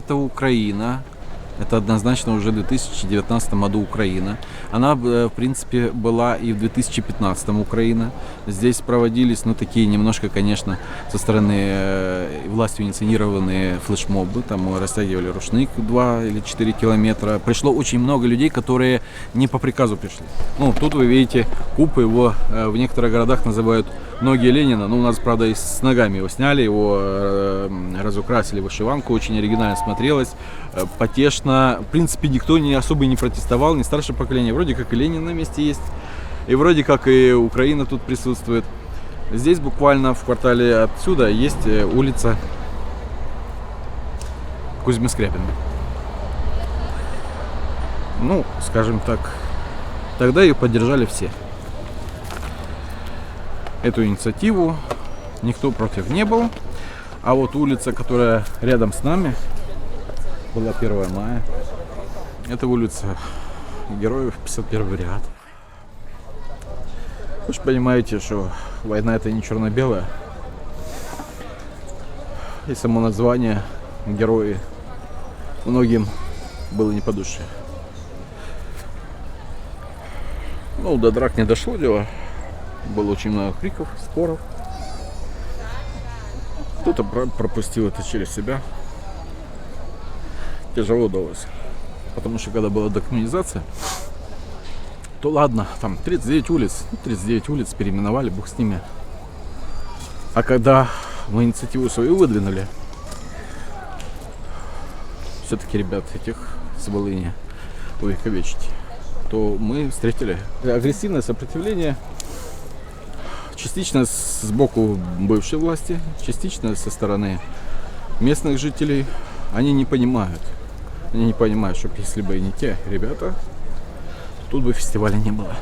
это Украина. Это однозначно уже в 2019 году Украина. Она, э, в принципе, была и в 2015 Украина. Здесь проводились, ну, такие немножко, конечно, со стороны э, властью инициированные флешмобы. Там мы растягивали рушник 2 или 4 километра. Пришло очень много людей, которые не по приказу пришли. Ну, тут вы видите куб, его э, в некоторых городах называют ноги Ленина. Ну, у нас, правда, и с ногами его сняли, его э, разукрасили вышиванку, очень оригинально смотрелось, э, потешно. В принципе, никто не особо не протестовал, не старшее поколение. Вроде как и Ленин на месте есть, и вроде как и Украина тут присутствует. Здесь буквально в квартале отсюда есть э, улица Кузьмы Скрябина. Ну, скажем так, тогда ее поддержали все эту инициативу. Никто против не был. А вот улица, которая рядом с нами, была 1 мая. Это улица героев 51 ряд. Вы же понимаете, что война это не черно-белая. И само название герои многим было не по душе. Ну, до драк не дошло дело. Было очень много криков, споров. Кто-то про- пропустил это через себя. Тяжело удалось. Потому что когда была декоммунизация, то ладно, там 39 улиц, ну, 39 улиц переименовали, бог с ними. А когда мы инициативу свою выдвинули, все-таки ребят этих с Волыни увековечить, то мы встретили агрессивное сопротивление частично с- сбоку бывшей власти, частично со стороны местных жителей. Они не понимают. Они не понимают, что если бы не те ребята, тут бы фестиваля не было.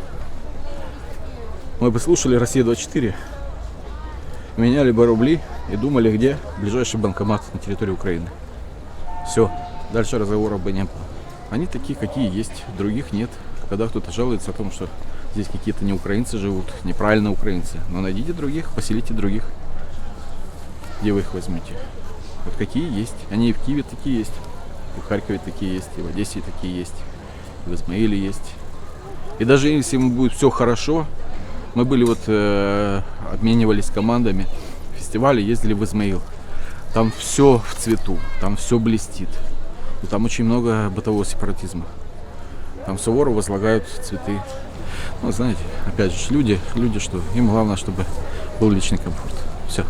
Мы бы слушали Россия 24, меняли бы рубли и думали, где ближайший банкомат на территории Украины. Все, дальше разговоров бы не было. Они такие, какие есть, других нет. Когда кто-то жалуется о том, что здесь какие-то не украинцы живут, неправильно украинцы, но найдите других, поселите других. Где вы их возьмете? Вот какие есть. Они и в Киеве такие есть, и в Харькове такие есть, и в Одессе такие есть, и в Измаиле есть. И даже если ему будет все хорошо, мы были вот, э, обменивались командами, в фестивале ездили в Измаил. Там все в цвету, там все блестит. И там очень много бытового сепаратизма. Там Сувору возлагают цветы. Ну, знаете, опять же, люди, люди что, им главное, чтобы был личный комфорт. Все.